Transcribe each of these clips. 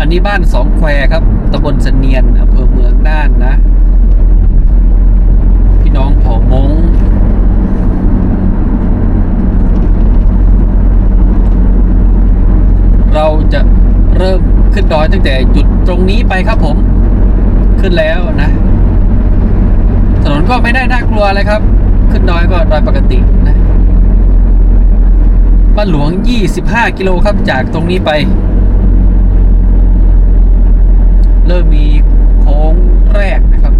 อันนี้บ้านสองแควครับตำบลเสนียนอำเภอเมืองน่านนะ พี่น้องเผ่ามงเราจะเริ่มขึ้นดอยตั้งแต่จุดตรงนี้ไปครับผม ขึ้นแล้วนะ ถนนก็ไม่ได้น่ากลัวเลยครับ ขึ้นดอยก็ดอยปกตินะบ้านหลวง 25 กิโลครับจากตรงนี้ไป เริ่มมีโค้งแรกนะครับ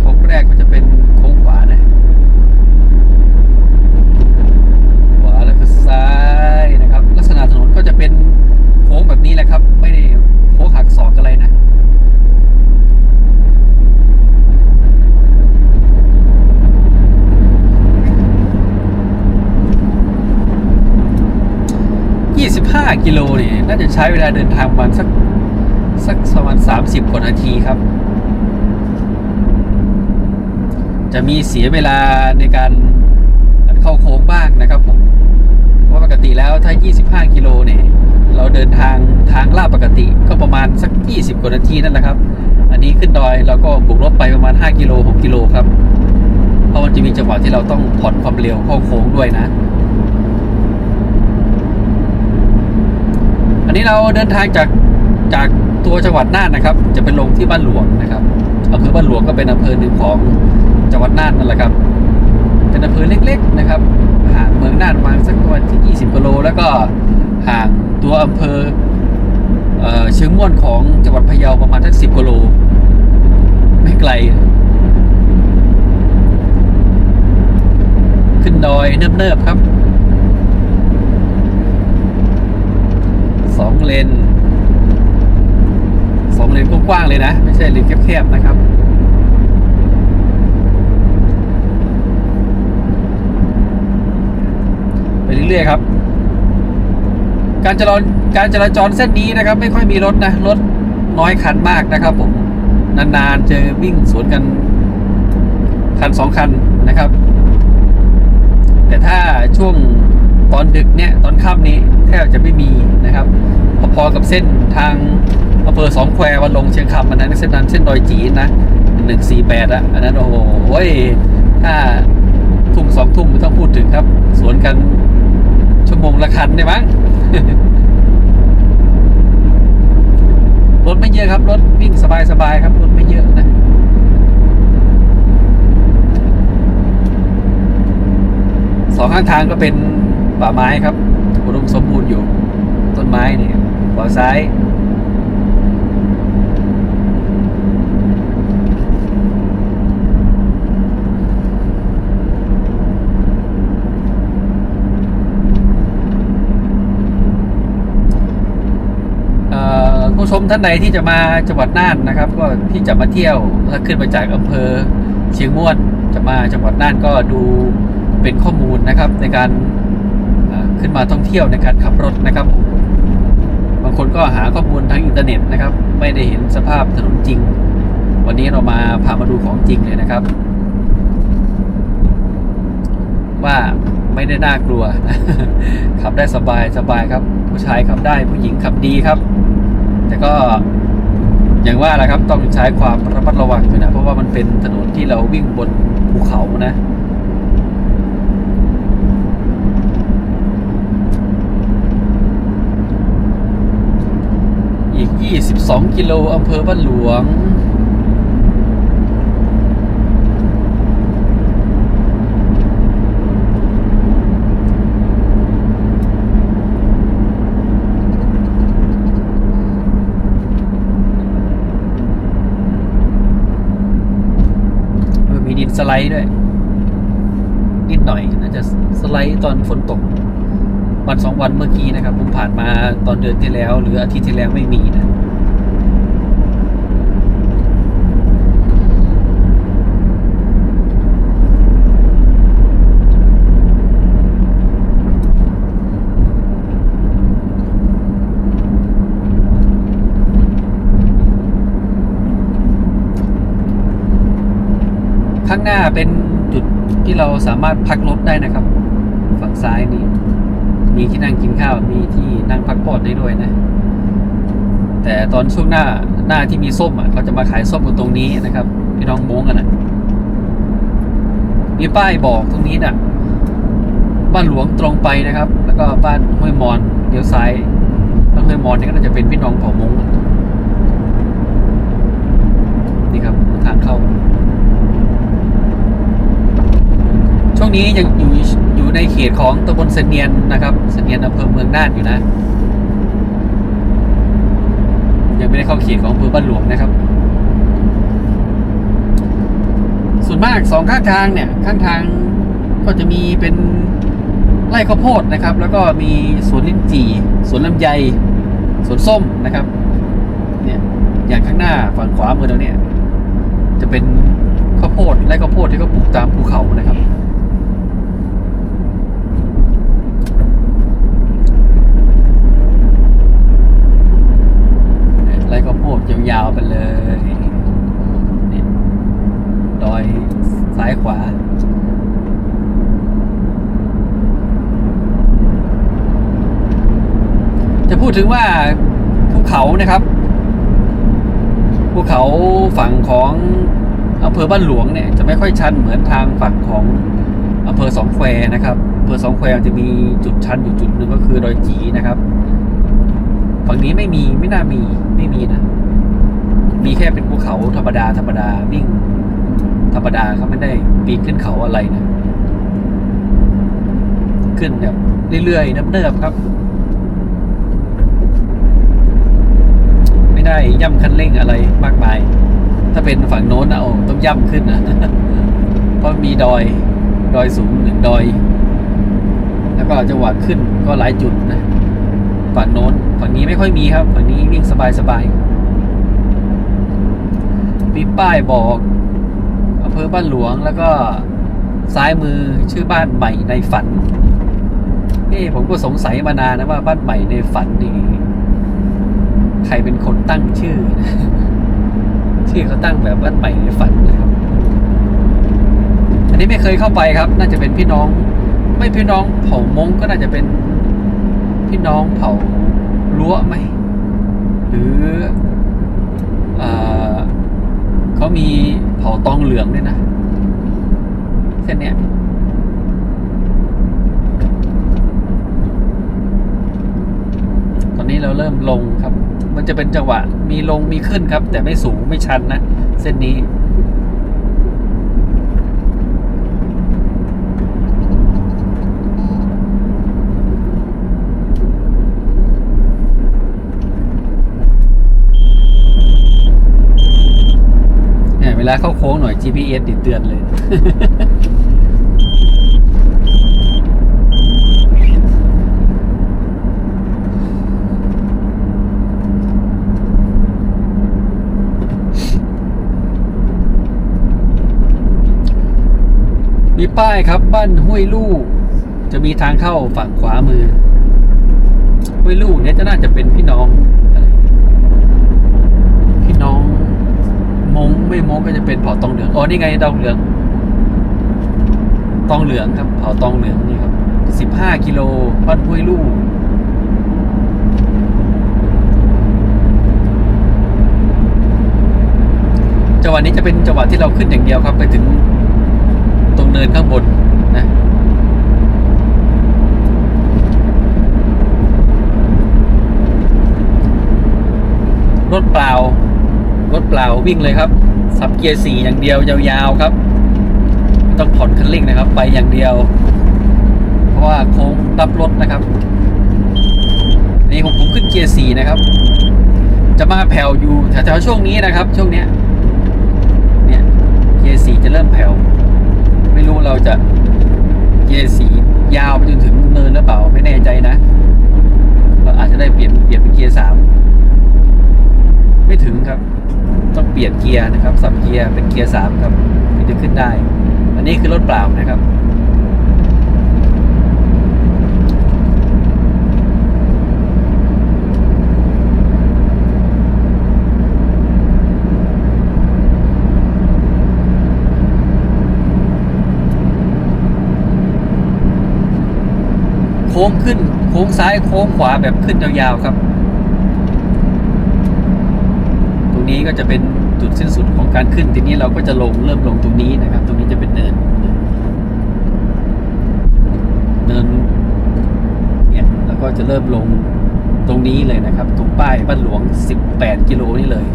โค้งแรกก็จะเป็นโค้งขวานะขวาแล้วก็ซ้ายนะครับ ลักษณะถนนก็จะเป็นโค้งแบบนี้แหละครับ ไม่ได้โค้งหักศอกอะไรนะ25กิโลนี่น่าจะใช้เวลาเดินทางประมาณสัก สักประมาณ30 กว่านาทีครับ จะมีเสียเวลาในการเข้าโค้งบ้างนะครับผมเพราะปกติแล้วถ้า 25 กิโลเนี่ยเราเดินทางทางลาดปกติก็ประมาณสัก 20 กว่านาทีนั่นแหละครับ อันนี้ขึ้นดอยเราก็บวกลบไปประมาณ 5 กิโล 6 กิโลครับ เพราะมันจะมีจังหวะที่เราต้องผ่อนความเร็วเข้าโค้งด้วยนะ อันนี้เราเดินทางจากจาก ตัวจังหวัดน่านนะครับ จะไปลงที่บ้านหลวงนะครับอำเภอบ้านหลวงก็เป็นอำเภอหนึ่งของจังหวัดน่านนั่นแหละครับ เป็นอำเภอเล็กๆนะครับห่างเมืองน่านประมาณสักประมาณที่ 20กิโลแล้วก็ห่างตัวอำเภอเอ่อเชียงม่วนของจังหวัดพะเยาประมาณสัก10กิโลไม่ไกล ขึ้นดอยเนิบๆครับสองเลน สองเลนกว้างๆเลยนะ ไม่ใช่เลนแคบๆนะครับไปเรื่อยๆครับ การจราการจราจรเส้นนี้นะครับ ไม่ค่อยมีรถนะรถน้อยคันมากนะครับ ผมนานๆเจอวิ่งสวนกันคันสองคันนะครับ แต่ถ้าช่วงตอนดึกเนี่ยตอนค่ำนี้แทบจะไม่มีนะครับ พอๆกับเส้นทาง อำเภอสองแคววันลงเชียงคำอันนั้นเส้นนั้นเส้นดอยจีนนะหนึ่งสี่แปดอะอันนั้นโอ้โหถ้าทุ่มสองทุ่มไม่ต้องพูดถึงครับ สวนกันชั่วโมงละคันได้มั้งรถไม่เยอะครับ รถวิ่งสบายๆครับ รถไม่เยอะนะสองข้างทางก็เป็นป่าไม้ครับอุดมสมบูรณ์อยู่ ต้นไม้เนี่ยขวาซ้าย เอ่อผู้ ชมท่านใดที่จะมาจังหวัดน่านนะครับ ก็ที่จะมาเที่ยวถ้าขึ้นมาจากอำเภอเชียงม่วนจะมาจังหวัดน่านก็ดูเป็นข้อมูลนะครับ ในการขึ้นมาท่องเที่ยวในการขับรถนะครับ บางคนก็หาข้อมูลทางอินเทอร์เน็ตนะครับ ไม่ได้เห็นสภาพถนนจริง วันนี้เรามาพามาดูของจริงเลยนะครับ ว่าไม่ได้น่ากลัวนะขับได้สบายสบายครับ ผู้ชายขับได้ผู้หญิงขับดีครับ แต่ก็อย่างว่าแหละครับต้องใช้ความระมัดระวังอยู่นะเพราะว่ามันเป็นถนนที่เราวิ่งบนภูเขานะอีก 22 กิโลอำเภอบ้านหลวง เออมีดิน สไลด์ด้วย นิดหน่อยน่าจะสไลด์ตอนฝนตก วันสองวันเมื่อกี้นะครับ ผมผ่านมาตอนเดือนที่แล้ว หรืออาทิตย์ที่แล้วไม่มีนะ ข้างหน้าเป็นจุดที่เราสามารถพักรถได้นะครับ ฝั่งซ้ายนี่มีที่นั่งกินข้าวมีที่นั่งพักผ่อนได้ด้วยนะ แต่ตอนช่วงหน้าหน้าที่มีส้มอะเขาจะมาขายส้มกันตรงนี้นะครับพี่น้องม้งกันนะมีป้ายบอกตรงนี้น่ะ บ้านหลวงตรงไปนะครับ แล้วก็บ้านห้วยมอนเลี้ยวซ้ายบ้านห้วยมอนนี่ก็น่าจะเป็นพี่น้องเผ่ามงนี่ครับทางเข้า ช่วงนี้ยังอยู่อยู่ในเขตของตำบลเสนียนนะครับ เสนียนอำเภอเมืองน่านอยู่นะ ยังไม่ได้เข้าเขตของอำเภอบ้านหลวงนะครับ ส่วนมากสองข้างทางเนี่ย ข้างทางก็จะมีเป็นไร่ข้าวโพดนะครับ แล้วก็มีสวนลิ้นจี่สวนลำไยสวนส้มนะครับ เนี่ยอย่างข้างหน้าฝั่งขวามือเราเนี่ย จะเป็นข้าวโพดไร่ข้าวโพดที่เขาปลูกตามภูเขานะครับ ไร่ข้าวโพดยาวๆไปเลยนี่ดอยซ้ายขวาจะพูดถึงว่าภูเขานะครับภูเขาฝั่งของอำเภอบ้านหลวงเนี่ยจะไม่ค่อยชันเหมือนทางฝั่งของอำเภอสองแควนะครับอำเภอสองแควจะมีจุดชันอยู่จุดหนึ่งก็คือดอยจีนะครับ ฝั่งนี้ไม่มีไม่น่ามีไม่มีนะ มีแค่เป็นภูเขาธรรมดาธรรมดาวิ่ง ธรรมดาเขาไม่ได้ปีนขึ้นเขาอะไรนะ ขึ้นแบบเรื่อยๆเนิบๆครับ ไม่ได้ย่ำคันเร่งอะไรมากมาย ถ้าเป็นฝั่งโน้นนะโอ้ต้องย่ำขึ้นนะเพราะมีดอยดอยสูงหนึ่งดอย แล้วก็จังหวะขึ้นก็หลายจุดนะ ฝั่งโน้นฝั่งนี้ไม่ค่อยมีครับฝั่งนี้วิ่งสบายสบายๆมีป้ายบอกอำเภอบ้านหลวงแล้วก็ซ้ายมือชื่อบ้านใหม่ในฝันเอ้ผมก็สงสัยมานานนะว่าบ้านใหม่ในฝันนี่ใครเป็นคนตั้งชื่อ ชื่อเขาตั้งแบบบ้านใหม่ในฝันนะครับ อันนี้ไม่เคยเข้าไปครับ น่าจะเป็นพี่น้อง ไม่พี่น้องเผ่ามงก็น่าจะเป็น พี่น้องเผ่ารั้วไหม หรืออเขามีเผ่าตองเหลืองด้วยนะ เส้นเนี้ยตอนนี้เราเริ่มลงครับ มันจะเป็นจังหวะมีลงมีขึ้นครับ แต่ไม่สูงไม่ชันนะ เส้นนี้ เนี่ยเว ลาเข้าโค้งหน่อย GPS ติดเตือนเลย มีป้ายครับบ้านห้วยลู่จะมีทางเข้าฝั่งขวามือห้วยลู่เนี่ยจะน่าจะเป็นพี่น้องอะไรพี่น้อง งไม่มงก็จะเป็นเผ่าตองเหลืองอ๋อนี่ไงตองเหลืองตองเหลืองครับเผ่าตองเหลืองนี่ครับสิบห้ากิโลบ้านห้วยลู่จังหวะนี้จะเป็นจังหวะที่เราขึ้นอย่างเดียวครับไปถึงตรงเนินข้างบนนะ รถเปล่า รถ เปล่าวิ่งเลยครับสับเกียร์สี่อย่างเดียวยาวๆครับไม่ต้องผ่อนคันเร่งนะครับ ไปอย่างเดียว เพราะว่าโค้งรับรถนะครับนี่ผมผมขึ้นเกียร์สี่นะครับ จะมาแผ่วอยู่แถวๆช่วงนี้นะครับ ช่วงเนี้ยเนี่ยเกียร์สี่จะเริ่มแผ่วไม่รู้เราจะเกียร์สี่ยาวไปจนถึงเนินหรือเปล่าไม่แน่ใจนะเราอาจจะได้เปลี่ยนเปลี่ยนเป็นเกียร์สามไม่ถึงครับ ต้องเปลี่ยนเกียร์นะครับ สับเกียร์เป็นเกียร์สามครับถึงจะขึ้นได้ อันนี้คือรถเปล่านะครับโค้งขึ้นโค้งซ้ายโค้งขวาแบบขึ้นยาวๆครับ นี้ก็จะเป็นจุดสิ้นสุดของการขึ้น ทีนี้เราก็จะลงเริ่มลงตรงนี้นะครับ ตรงนี้จะเป็นเนิน เนินเนี่ยแล้วก็จะเริ่มลงตรงนี้เลยนะครับ ตรงป้ายบ้านหลวง 18 กิโลนี่เลย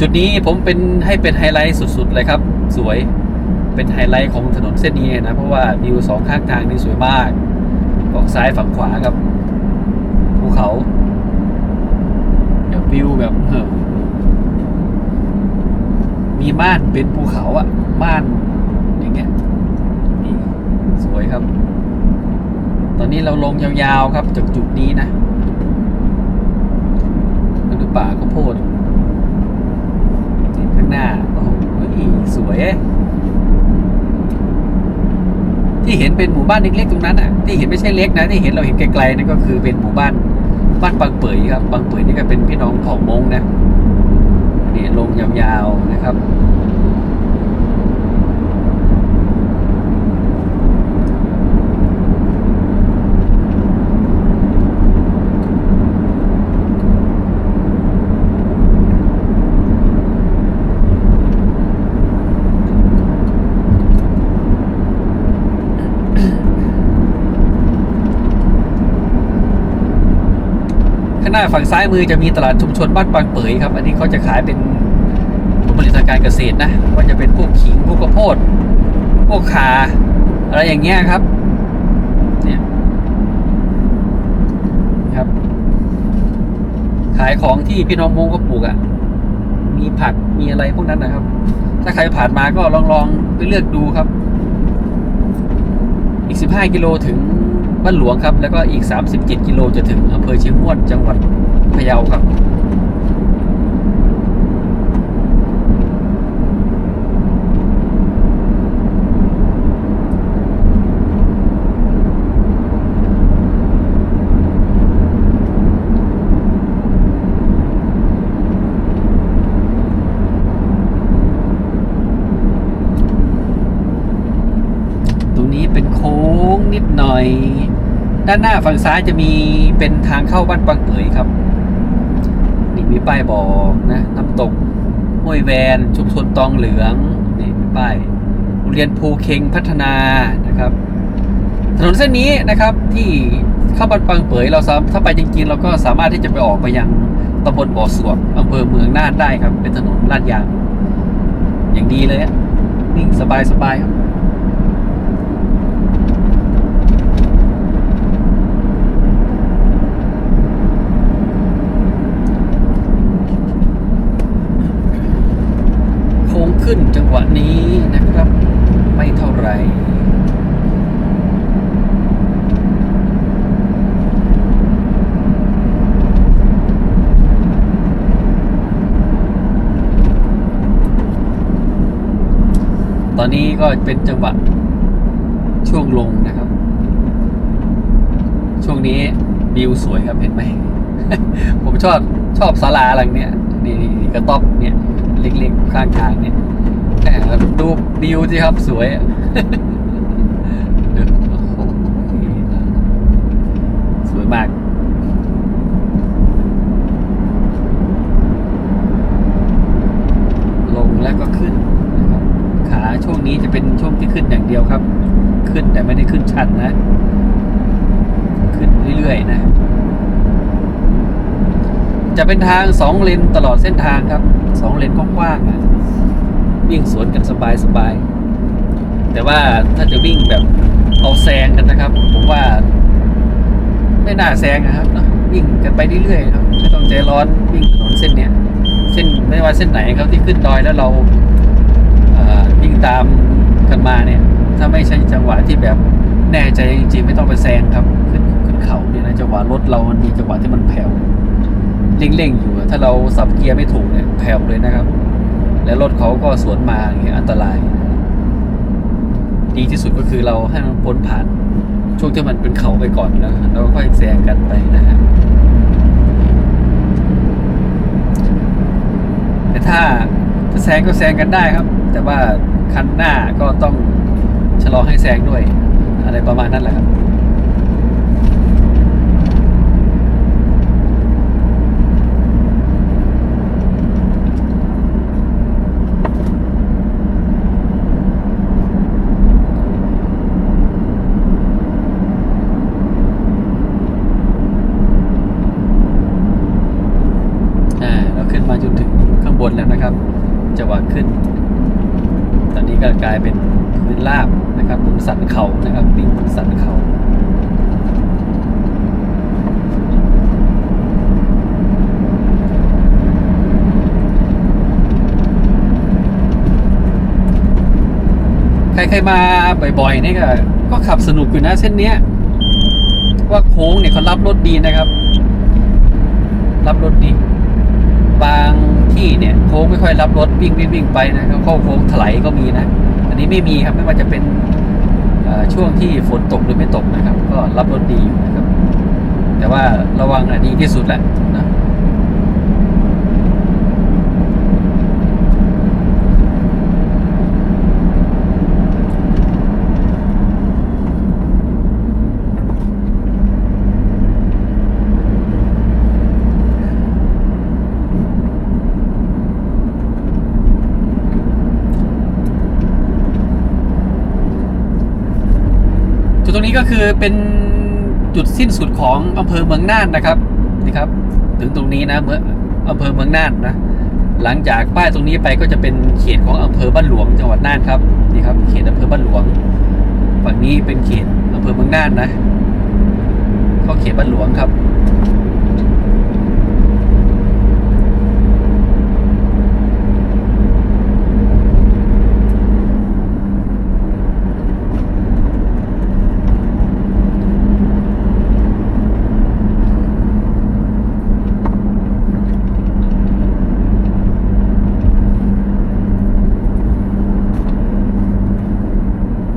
จุดนี้ผมเป็นให้เป็นไฮไลท์สุดๆเลยครับ สวยเป็นไฮไลท์ของถนนเส้นนี้นะ เพราะว่าวิวสองข้างทางนี่สวยมากฝั่งซ้ายฝั่งขวาครับภูเขาแบบวิวแบบเออ มีม่านเป็นภูเขาอะม่านอย่างเงี้ยนี่สวยครับ ตอนนี้เราลงยาวๆครับจากจุดนี้นะนั่นคือป่าข้าโพดข้างหน้า โอ้โหสวยที่เห็นเป็นหมู่บ้านเล็กๆตรงนั้นอะที่เห็นไม่ใช่เล็กนะที่เห็นเราเห็นไกลๆนั่นก็คือเป็นหมู่บ้านบ้านบางเปยครับบางเปยนี่ก็เป็นพี่น้องเผ่ามงนะ นี่ลงยาวๆนะครับางหน้าฝั่งซ้ายมือจะมีตลาดชุมชนบ้านบางเปยครับ อันนี้เขาจะขายเป็นผลผลิตทางการเกษตรนะว่าจะเป็นพวกขิงพวกข้าวโพดพวกขาอะไรอย่างเงี้ยครับเนี่ยครับ ขายของที่พี่น้องมงก็ปลูกอะ่ะมีผักมีอะไรพวกนั้นนะครับ ถ้าใครผ่านมาก็ลองลองไปเลือกดูครับ อีก15กิโลถึง บ้านหลวงครับ แล้วก็อีก 37 กิโลจะถึงอำเภอเชียงม่วนจังหวัดพะเยาครับ ตรงนี้เป็นโค้งนิดหน่อย ด้านหน้าฝั่งซ้ายจะมีเป็นทางเข้าบ้านบางเปยครับ นี่มีป้ายบอกนะน้ำตกห้วยแวนชุมชนตองเหลืองนี่มีป้ายโรงเรียนภูเคงพัฒนานะครับ ถนนเส้นนี้นะครับที่เข้าบ้านบางเปยเราสามถ้าไปจริงๆเราก็สามารถที่จะไปออกไปยังตำบลบ่อสวกอำเภอเมืองน่านได้ครับ เป็นถนนลาดยาง อย่างดีเลยนิ่งสบายๆครับ โค้งขึ้นจังห วะนี้นะครับ ไม่เท่าไหร่ตอนนี้ก็เป็นจังหวะช่วงลงนะครับ ช่วงนี้วิวสวยครับเห็นไหม ผมชอบชอบศาลาหลังเนี้ยนี่กระต๊อบเนี่ยเล็กๆข้างทางเนี่ย ดูวิวสิครับสวยเดือ้โหสวยมากลงแล้วก็ขึ้นนะครับขาช่วงนี้จะเป็นช่วงที่ขึ้นอย่างเดียวครับ ขึ้นแต่ไม่ได้ขึ้นชันนะ ขึ้นเรื่อยๆนะ จะเป็นทางสองเลนตลอดเส้นทางครับสองเลนกว้างๆอะ วิ่งสวนกันสบายๆแต่ว่าถ้าจะวิ่งแบบเอาแซงกันนะครับ ผมว่า ไม่น่าแซงนะครับเนะวิ่งกันไปเรื่อยๆครับไม่ต้องใจร้อนวิ่งถนนเส้นเนี้ยเส้นไม่ว่าเส้นไหนครับที่ขึ้นดอยแล้วเราอ่อวิ่งตามกันมาเนี่ย ถ้าไม่ใช่จังหวะที่แบบแน่ใจจริงๆไม่ต้องไปแซงครับขึ้นขึ้นเขาเนี่ยนะจังหวะรถเรามันมีจังหวะที่มันแผ่วเร่งๆอยู่ถ้าเราสับเกียร์ไม่ถูกเนี่ยแผ่วเลยนะครับ แล้วรถเขาก็สวนมาอย่างเงี้ยอันตราย ดีที่สุดก็คือเราให้มันพ้นผ่านช่วงที่มันเป็นเขาไปก่อนแล้วแล้วก็ค่อยแซงกันไปนะฮะแต่ถ้าจะแซงก็แซงกันได้ครับ แต่ว่าคันหน้าก็ต้องชะลอให้แซงด้วย อะไรประมาณนั้นแหละครับ มาจนถึงข้างบนแล้วนะครับจังหวะขึ้น ตอนนี้ก็กลายเป็นพื้นราบนะครับบนสันเขานะครับวิ่งบนสันเขา ใครมาบ่อยๆนี่ก็ก็ขับสนุกอยู่นะเส้นเนี้ย ว่าโค้งเนี่ยเขารับรถดีนะครับ รับรถดี บางที่เนี่ยโค้งไม่ค่อยรับรถวิ่งวิ่งวิ่งไปนะเขาเข้าโค้งถลายก็มีนะ อันนี้ไม่มีครับไม่ว่าจะเป็นช่วงที่ฝนตกหรือไม่ตกนะครับ ก็รับรถดีอยู่นะครับ แต่ว่าระวังอะดีที่สุดแหละนะ คือเป็นจุดสิ้นสุดของอำเภอเมืองน่านนะครับนี่ครับ ถึงตรงนี้นะเมื่ออำเภอเมืองน่านนะหลังจากป้ายตรงนี้ไปก็จะเป็นเขตของอำเภอบ้านหลวงจังหวัดน่านครับนี่ครับ เขตอำเภอบ้านหลวงฝั่งนี้เป็นเขตอำเภอเมืองน่านนะ เข้าเขตบ้านหลวงครับ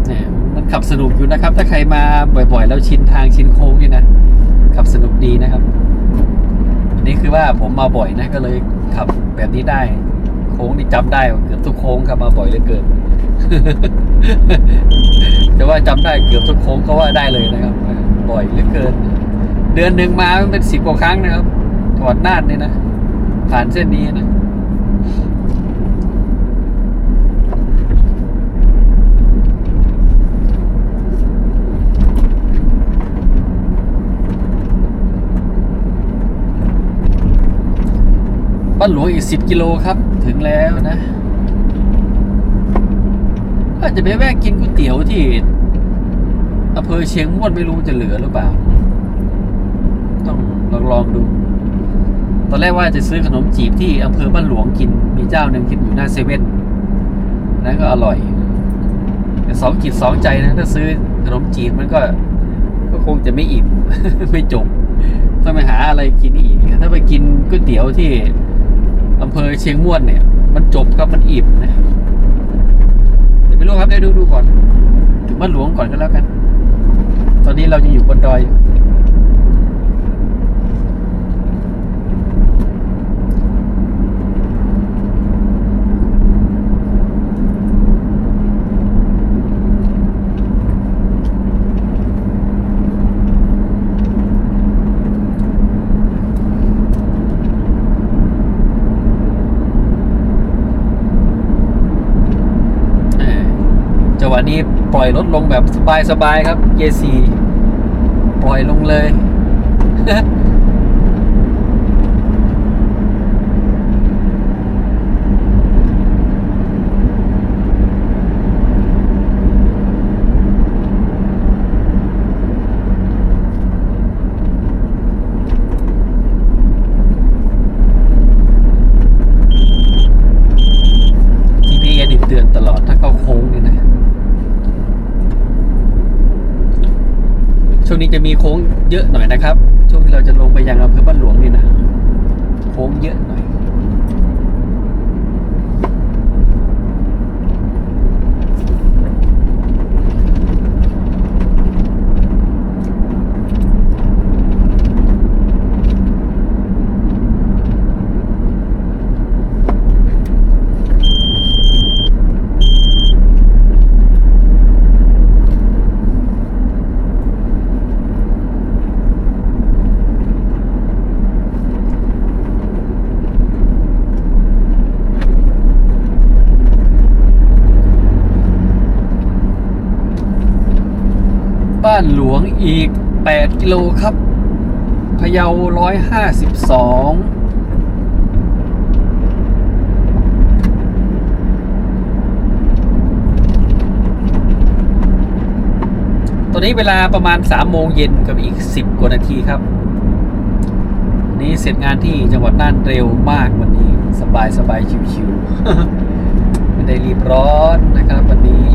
เนี่ยมันขับส นะครับ ถ้าใครมาบ่อยๆ แล้วชินทางชินโค้งนี่นะขับสนุกดีนะครับอันนี้คือว่าผมมาบ่อยนะก็เลยขับแบบนี้ได้ โค้งนี่จำได้เกือบทุกโค้งครับมาบ่อยเลือเกินแต่ว่าจำได้เกือบทุกโค้งก็ว่าได้เลยนะครับ บ่อยเหลือเกิน เดือนหนึ่งมาเป็นสิบกว่าครั้งนะครับถอดน่านเนี่ยนะผ่านเส้นนี้นะานหลวงอีกสิบกิโลครับ ถึงแล้วนะอาจจะไปแวะกินก๋วยเตี๋ยวที่อำเภอเชียงม่วนไม่รู้จะเหลือหรือเปล่า ต้องลองลองดู ตอนแรกว่าจะซื้อขนมจีบที่อำเภอบ้านหลวงกินมีเจ้าหนึ่งกินอยู่หน้าเซเว่นนั้นก็อร่อยแต่สองจิตสองใจนะถ้าซื้อขนมจีบมันก็ก็คงจะไม่อิ่มไม่จบต้องไปหาอะไรกินอีก ถ้าไปกินก๋วยเตี๋ยวที่ อำเภอเชียงม่วนเนี่ย มันจบครับมันอิ่มนะแต่ไม่รู้ครับได้ดูดูก่อน ถึงบ้านหลวงก่อนก็แล้วกัน ตอนนี้เรายังอยู่บนดอยอยู่เออจังห วันี้ปล่อยรถลงแบบสบายๆครับ เยสีปล่อยลงเลย GPS เตือนตลอดถ้าเข้าโค้งเนี่ยนะ ช่วงนี้ จะมีโค้งเยอะหน่อยนะครับ ช่วงที่เราจะลงไปยังอำเภอบ้านหลวงนี่นะ โค้งเยอะหน่อยานหลวงอีก 8 กิโลครับ พะเยา 152อนนี้เวลาประมาณ3ามโมงเย็นกับอีก 10 กว่านาทีครับ นี่เสร็จงานที่จังหวัดน่านเร็วมากวันนี้ สบายสบายชิวๆไม่ได้รีบร้อนนะครับวันนี้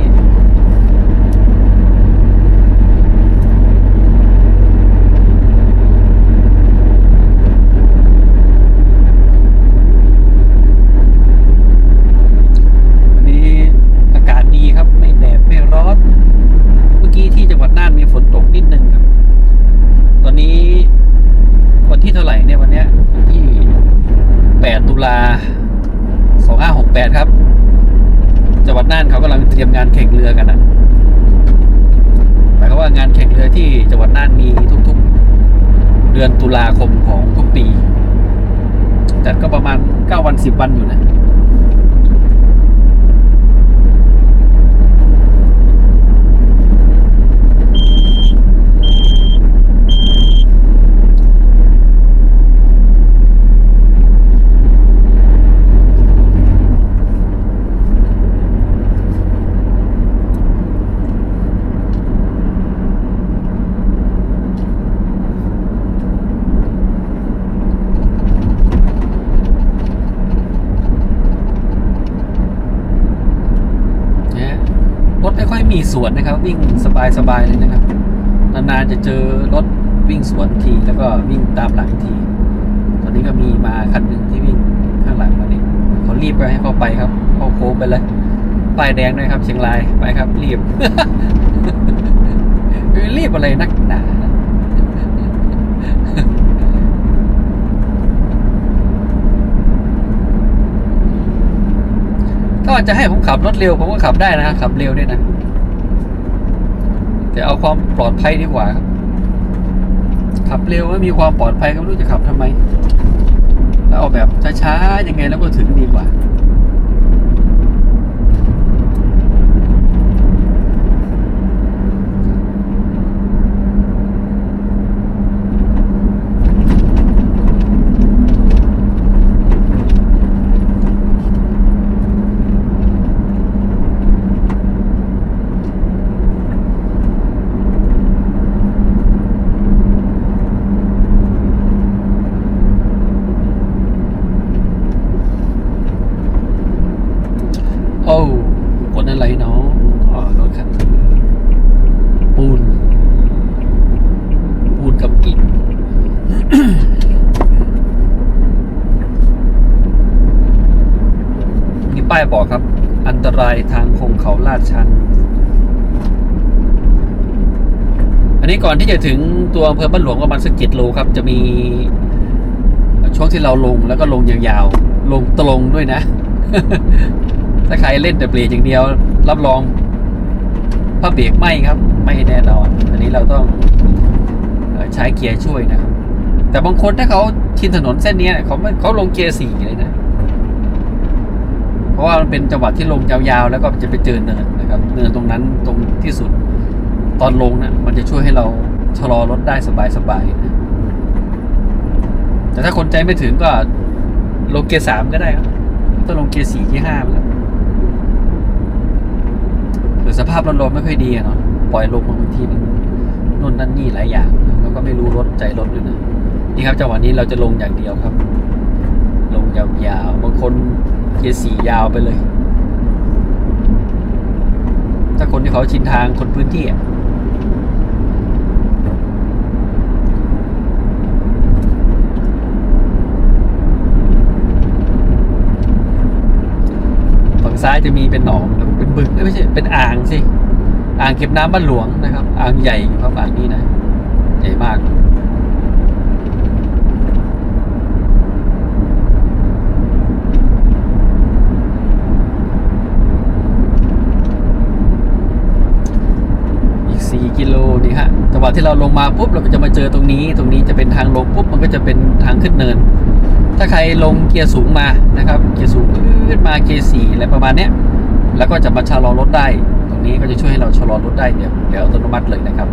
สวนนะครับ วิ่งสบายๆเลยนะครับ นานๆจะเจอรถวิ่งสวนทีแล้วก็วิ่งตามหลังที ตอนนี้ก็มีมาคันหนึ่งที่วิ่งข้างหลังมาเนี่ยเขารีบไปให้เขาไปครับเขาโค้งไปเลยป้ายแดงด้วยครับ เชียงรายไปครับ รีบเอ้ยรีบอะไรนักหนาถ้าจะให้ผมขับรถเร็วผมก็ขับได้นะครับขับเร็วด้วยนะ แต่เอาความปลอดภัยดีกว่าครับขับเร็วไม่มีความปลอดภัยก็ไม่รู้จะขับทำไม แล้วเอาแบบช้าๆยังไงแล้วก็ถึงดีกว่า โอ้คนอะไรเนาะอ๋อรถคันนี้ปูน ปูนกับอิฐ นี่ป้ายบอกครับ อันตรายทางคงเขาลาดชัน อนนี้ก่อนที่จะถึงตัวอำเภอบ้านหลวงประมาณสักเจ็ดโลครับ จะมีช่วงที่เราลงแล้วก็ลงยาวๆ ลงตรงด้วยนะ ถ้าใครเล่นแต่เบรกอย่างเดียว รับรองผ้าเบรกไหมครับ ไม่แน่นอนอันนี้เราต้องใช้เกียร์ช่วยนะครับ แต่บางคนถ้าเขาชินถนนเส้นนี้เขาเขาลงเกียร์สี่เลยนะ เพราะว่ามันเป็นจังหวะที่ลงยาวๆ แล้วก็จะไปเจอเนินนะครับ เนินตรงนั้นตรงที่สุด ตอนลงนะ่ะมันจะช่วยให้เราชะลอรถได้สบายๆนะแต่ถ้าคนใจไม่ถึงก็ลงเกียร์สามก็ได้ครับต้องลงเกียร์สี่เกียร์ห้าแล้วหรือสภาพรถรถไม่ค่อยดีเนาะปล่อยลงบางทีมันนู่นนั่นนี่หลายอย่างแล้วก็ไม่รู้รถใจรถด้วยนะนี่ครับจังหวะนี้เราจะลงอย่างเดียวครับ ลงยาวๆบางคนเกียร์สี่ยาวไปเลย ถ้าคนที่เขาชินทางคนพื้นที่อะฝั่ง ซ้ายจะมีเป็นหนองเป็นบึงไม่ใช่เป็นอ่างสิอ่างเก็บน้ำบ้านหลวงนะครับ อ่างใหญ่อยู่ครับอ่างนี้นะใหญ่มากอีก4กิโลนี่ฮะจังหวะที่เราลงมาปุ๊บเราก็จะมาเจอตรงนี้ ตรงนี้จะเป็นทางลงปุ๊บมันก็จะเป็นทางขึ้นเนิน ถ้าใครลงเกียร์สูงมานะครับ เกียร์สูงขึ้นมาเกียร์สี่อะไรประมาณเนี้ยแล้วก็จะมาชะลอรถได้ ตรงนี้ก็จะช่วยให้เราชะลอรถได้เดี๋ยวเดี๋ยวอัตโนมัติเลยนะครับ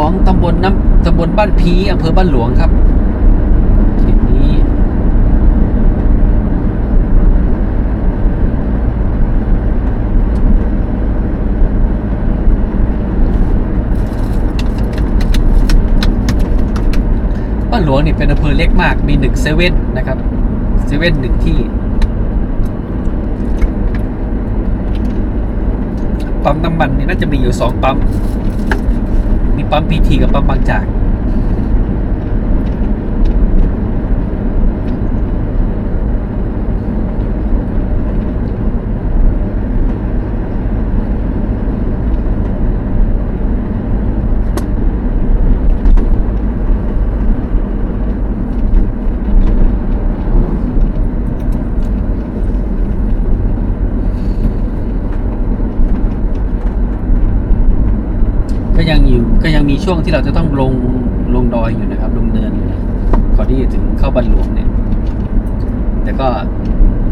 ของตำบลน้ำตำบลบ้านพีอำเภอบ้านหลวงครับเขตนี้ บ้านหลวงนี่เป็นอำเภอเล็กมากมีหนึ่งเซเว่นนะครับเซเว่นหนึ่งที่ปั๊มน้ำมันนี่น่าจะมีอยู่สองปั๊ม ปั๊มพีทีกับปั๊มบางจากยังอยู่ก็ยังมี ช่วงที่เราจะต้องลงลงดอยอยู่นะครับ ลงเนินก่อนที่จะถึงเข้าบันหลวงเนี่ย แต่ก็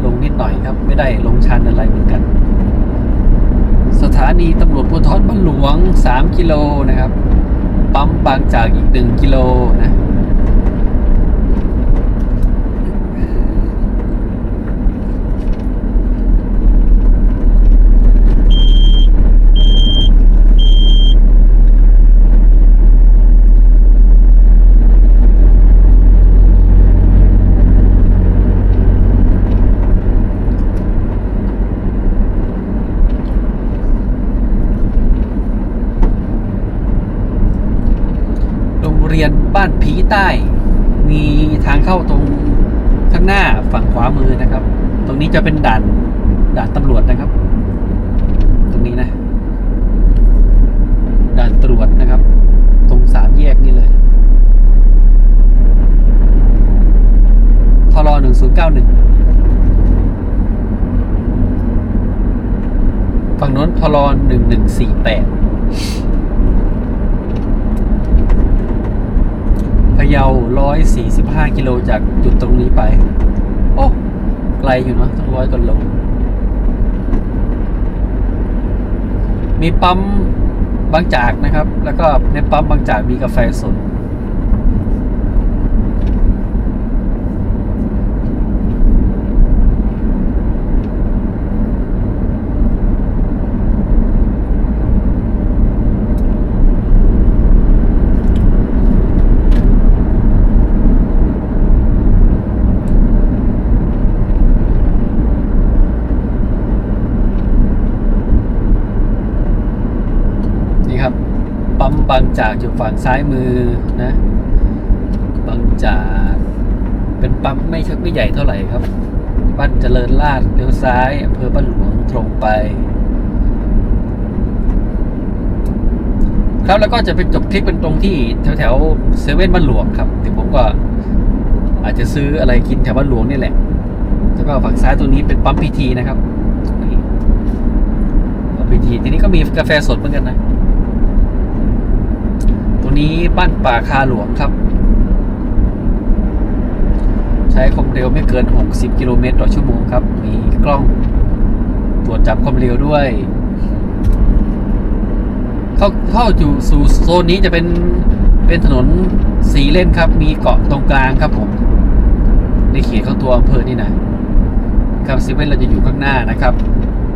ลงนิดหน่อยครับ ไม่ได้ลงชันอะไรเหมือนกัน สถานีตำรวจภูธรบันหลวง 3 กิโลนะครับ ปั๊มบางจากอีก 1 กิโลนะ โรงเรียน บ้านผีใต้ มีทางเข้าตรงข้างหน้าฝั่งขวามือนะครับ ตรงนี้จะเป็นด่านด่านตำรวจนะครับ ตรงนี้นะ ด่านตรวจนะครับ ตรงสามแยกนี่เลยทรหนึ่งศูนย์เก้าหนึ่งฝั่งโน้นทรหนึ่งหนึ่งสี่แปด พะเยา145กิโลจากจุดตรงนี้ไป โอ้ไกลอยู่เนาะต้องร้อยกว่าโลมีปั๊มบางจากนะครับ แล้วก็ในปั๊มบางจากมีกาแฟสด นี่ครับ ปั๊มบางจากอยู่ฝั่งซ้ายมือนะ บางจากเป็นปั๊มไม่ชักไม่ใหญ่เท่าไหร่ครับ บ้านเจริญลาดเลี้ยวซ้ายอำเภอบ้านหลวงตรงไป ครับแล้วก็จะเป็นจบคลิปเป็นตรงที่แถวแถวเซเว่นบ้านหลวงครับเดี๋ยวผมก็อาจจะซื้ออะไรกินแถวบ้านหลวงนี่แหละ แล้วก็ฝั่งซ้ายตรงนี้เป็นปั๊มพีทีนะครับปั๊มพีทีทีนี้ก็มีกาแฟสดเหมือนกันนะ บ้านป่าคาหลวงครับ ใช้ความเร็วไม่เกิน 60 กิโลเมตรต่อชั่วโมงครับ มีกล้องตรวจจับความเร็วด้วย เข้าเข้าอยู่สู่โซนนี้จะเป็นเป็นถนนสีเล่นครับ มีเกาะตรงกลางครับผม ในเขตของตัวอำเภอนี่นะครับเซเว่นเราจะอยู่ข้างหน้านะครับ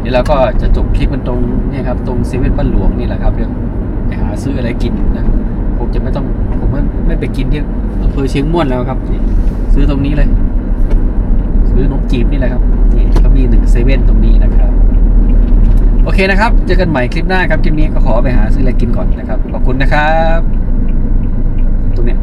เดี๋ยวเราก็จะจบคลิปมันตรงนี่ครับตรงเซเว่นบ้านหลวงนี่แหละครับเดี๋ยวไปหาซื้ออะไรกินนะ ผมจะไม่ต้องผมไม่ไม่ไปกินที่อำเภอเชียงม่วนแล้วครับซื้อตรงนี้เลย ซื้อนมจีบนี่แหละครับนี่เขามีหนึ่งเซเว่นตรงนี้นะครับ โอเคนะครับ เจอกันใหม่คลิปหน้าครับคลิปนี้ก็ขอไปหาซื้ออะไรกินก่อนนะครับขอบคุณนะครับ ตรงเนี้ย